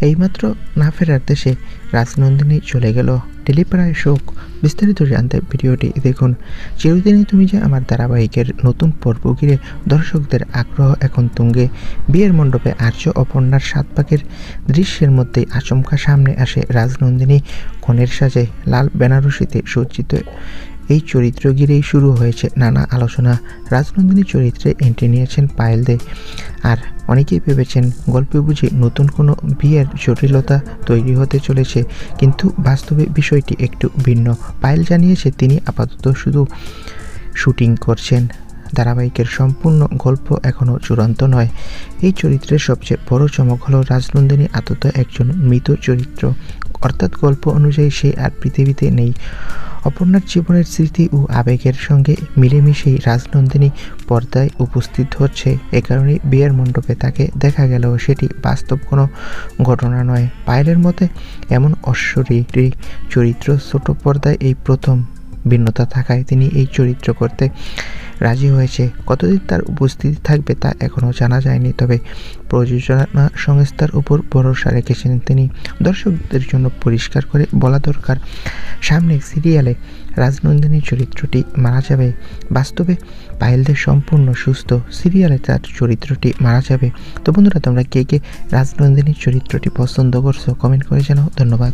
এইমাত্র না ফেরার দেশে রাজনন্দিনী চলে গেল। টেলিপাড়ায় শোক। বিস্তারিত জানতে ভিডিওটি দেখুন। চিরদিনই তুমি যে আমার ধারাবাহিকের নতুন পর্ব ঘিরে দর্শকদের আগ্রহ এখন তুঙ্গে। বিয়ের মণ্ডপে আর্য অপর্ণার সাত পাকের দৃশ্যের মধ্যেই আচমকা সামনে আসে রাজনন্দিনী। কনের সাজে লাল বেনারসিতে সজ্জিত এই চরিত্র ঘিরেই শুরু হয়েছে নানা আলোচনা। রাজনন্দিনী চরিত্রে এন্ট্রি নিয়েছেন পায়েল দে। আর অনেকেই ভেবেছেন গল্পে বুঝি নতুন কোনো বিয়ের জটিলতা তৈরি হতে চলেছে, কিন্তু বাস্তবে বিষয়টি একটু ভিন্ন। পায়েল জানিয়েছে, তিনি আপাতত শুধু শুটিং করছেন। ধারাবাহিকের সম্পূর্ণ গল্প এখনও চূড়ান্ত নয়। এই চরিত্রের সবচেয়ে বড় চমক হল রাজনন্দিনী আতত একজন মৃত চরিত্র। অর্থাৎ গল্প অনুযায়ী সে আর পৃথিবীতে নেই। অপর্ণার জীবনের স্মৃতি ও আবেগের সঙ্গে মিলেমিশেই রাজনন্দিনী পর্দায় উপস্থিত হচ্ছে। এ কারণেই বিয়ের মণ্ডপে তাকে দেখা গেল। সেটি বাস্তব কোনো ঘটনা নয়। পায়েলের মতে, এমন অশ্বরী চরিত্র ছোট পর্দায় এই প্রথম ভিন্নতা থাকায় তিনি এই চরিত্র করতে রাজি হয়েছে। কতদিন তার উপস্থিতি থাকবে তা এখনও জানা যায়নি, তবে প্রযোজনা সংস্থার উপর ভরসা রেখেছেন তিনি। দর্শকদের জন্য পরিষ্কার করে বলা দরকার, সামনে সিরিয়ালে রাজনন্দিনী চরিত্রটি মারা যাবে। বাস্তবে পায়েলদের সম্পূর্ণ সুস্থ সিরিয়ালে তার চরিত্রটি মারা যাবে। তো বন্ধুরা, তোমরা কে কে রাজনন্দিনীর চরিত্রটি পছন্দ করছ কমেন্ট করে জানাও। ধন্যবাদ।